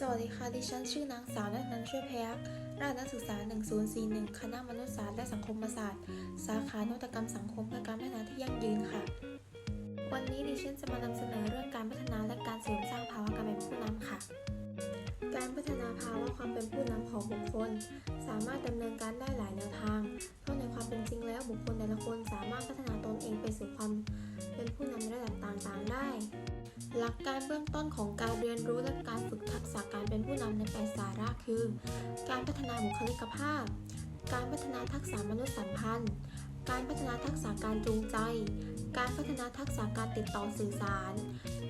สวัสดีค่ะ ดิฉันชื่อนางสาวนัทนันท์ช่วยพยักราชนักศึกษา 1041 คณะมนุษยศาสตร์และสังคมศาสตร์ สาขานวัตกรรมสังคมเพื่อการพัฒนาที่ยั่งยืนค่ะ วันนี้ดิฉันจะมานำเสนอเรื่องการพัฒนาและการเสริมสร้างภาวะการเป็นผู้นำค่ะ การพัฒนาภาวะความเป็นผู้นำของบุคคล สามารถดำเนินการได้หลายแนว หลักการเบื้องต้นของการเรียนรู้และการฝึกทักษะการเป็นผู้นำในแปสาระคือ การพัฒนาบุคลิกภาพ การพัฒนาทักษะมนุษยสัมพันธ์ การพัฒนาทักษะการจูงใจ การพัฒนาทักษะการติดต่อสื่อสาร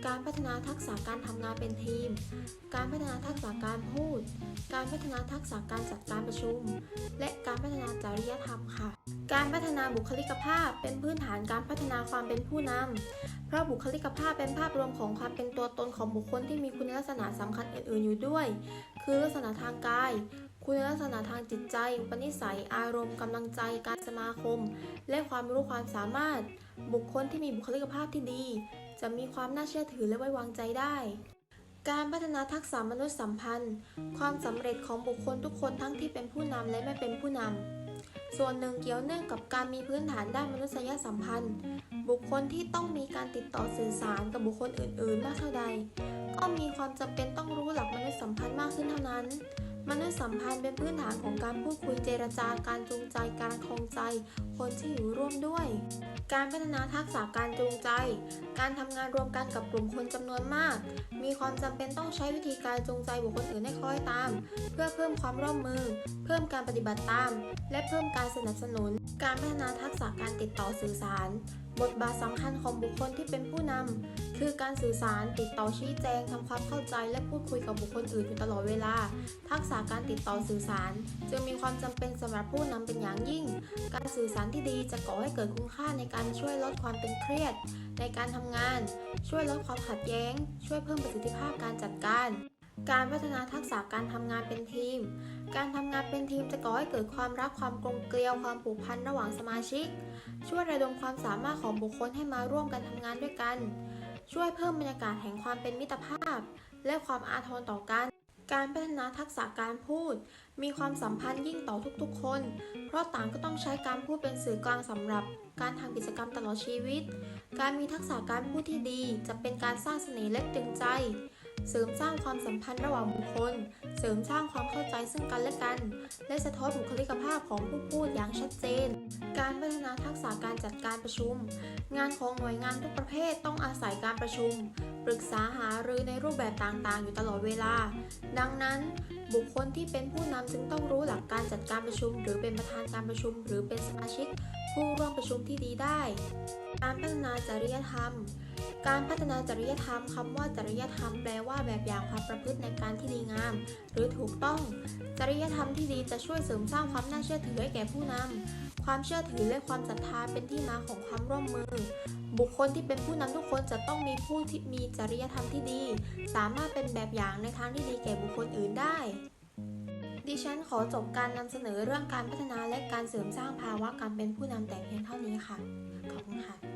การพัฒนาทักษะการทำงานเป็นทีม การพัฒนาทักษะการพูด การพัฒนาทักษะการจัดการประชุม และการพัฒนาจริยธรรมค่ะ การพัฒนาบุคลิกภาพเป็นพื้นฐานการพัฒนาความเป็นผู้นำ เพราะบุคลิกภาพเป็นภาพรวมของความเป็นตัวตนของบุคคลที่มีคุณลักษณะสำคัญอื่นๆอยู่ด้วย คือลักษณะทางกาย คุณลักษณะทางจิตใจ อุปนิสัย อารมณ์กำลังใจ การสมาคม และความรู้ความสามารถ บุคคลที่มีบุคลิกภาพที่ดี จะมีความน่าเชื่อถือและไว้วางใจได้ การพัฒนาทักษะมนุษยสัมพันธ์ ความสำเร็จของบุคคลทุกคนทั้งที่เป็นผู้นำและไม่เป็นผู้นำ ส่วนหนึ่งเกี่ยวเนื่องกับการมีพื้นฐานด้านมนุษยสัมพันธ์ บุคคลที่ต้องมีการติดต่อสื่อสารกับบุคคลอื่น ๆ มากเท่าใด ก็มีความจำเป็นต้องรู้หลักมนุษยสัมพันธ์มากขึ้นเท่านั้น มนุษยสัมพันธ์เป็นพื้นฐานของการพูดคุยเจรจาการจูงใจ การคลองใจ คนที่อยู่ร่วมด้วย การพัฒนาทักษะการจูงใจ การทำงานรวมกันกับกลุ่มคนจำนวนมาก มีความจำเป็นต้องใช้วิธีการจูงใจบุคคลอื่นให้คล้อยตาม เพื่อเพิ่มความร่วมมือ เพิ่มการปฏิบัติตาม และเพิ่มการสนับสนุน การพัฒนาทักษะการติดต่อสื่อสาร บทบาทสำคัญของบุคคลที่เป็นผู้นำคือการสื่อสารติดต่อชี้แจงทำความเข้าใจและพูดคุยกับบุคคลอื่นอยู่ตลอดเวลา ทักษะการติดต่อสื่อสาร จึงมีความจำเป็นสำหรับผู้นำเป็นอย่างยิ่ง การสื่อสารที่ดีจะก่อให้เกิดคุณค่าในการช่วยลดความตึงเครียด ในการทำงาน ช่วยลดความขัดแย้ง ช่วยเพิ่มประสิทธิภาพการจัดการ การพัฒนาทักษะการทำงานเป็นทีม การทำงานเป็นทีมจะก่อให้เกิดความรักความกลมเกลียวความผูกพันระหว่างสมาชิก ช่วยระดมความสามารถของบุคคลให้มาร่วมกันทำงานด้วยกัน ช่วยเพิ่มบรรยากาศแห่งความเป็นมิตรภาพ และความอาทรต่อกัน การพัฒนาทักษะการพูด มีความสัมพันธ์ยิ่งต่อทุกๆ คน เพราะต่างก็ต้องใช้การพูดเป็นสื่อกลางสำหรับการทำกิจกรรมตลอดชีวิต การมีทักษะการพูดที่ดี จะเป็นการสร้างเสน่ห์และตึงใจ เสริมสร้างความสัมพันธ์ระหว่างบุคคล เสริมสร้างความเข้าใจซึ่งกันและกัน และสะท้อนบุคลิกภาพของผู้พูดอย่างชัดเจน การพัฒนาทักษะการจัดการประชุม งานของหน่วยงานทุกประเภทต้องอาศัยการประชุม ปรึกษาหารือในรูปแบบต่างๆ อยู่ตลอดเวลา ดังนั้นบุคคลที่เป็นผู้นำจึงต้องรู้หลักการจัดการประชุม หรือเป็นประธานการประชุม หรือเป็นสมาชิก ผู้ร่วมประชุมที่ดีได้ การพัฒนาจริยธรรม การพัฒนาจริยธรรมคำว่าจริยธรรมแปลว่าแบบอย่างความประพฤติในการที่ดีงาม หรือถูกต้อง จริยธรรมที่ดีจะช่วยเสริมสร้างความน่าเชื่อถือให้แก่ผู้นำความเชื่อถือและความศรัทธาเป็นที่มาของความร่วมมือ บุคคลที่เป็นผู้นำทุกคนจะต้องมีผู้ที่มีจริยธรรมที่ดี สามารถเป็นแบบอย่างในทางที่ดีแก่บุคคลอื่นได้ดิฉันขอจบการนำเสนอเรื่องการพัฒนาและการเสริมสร้างภาวะการเป็นผู้นำแต่เพียงเท่านี้ค่ะ ขอบคุณค่ะ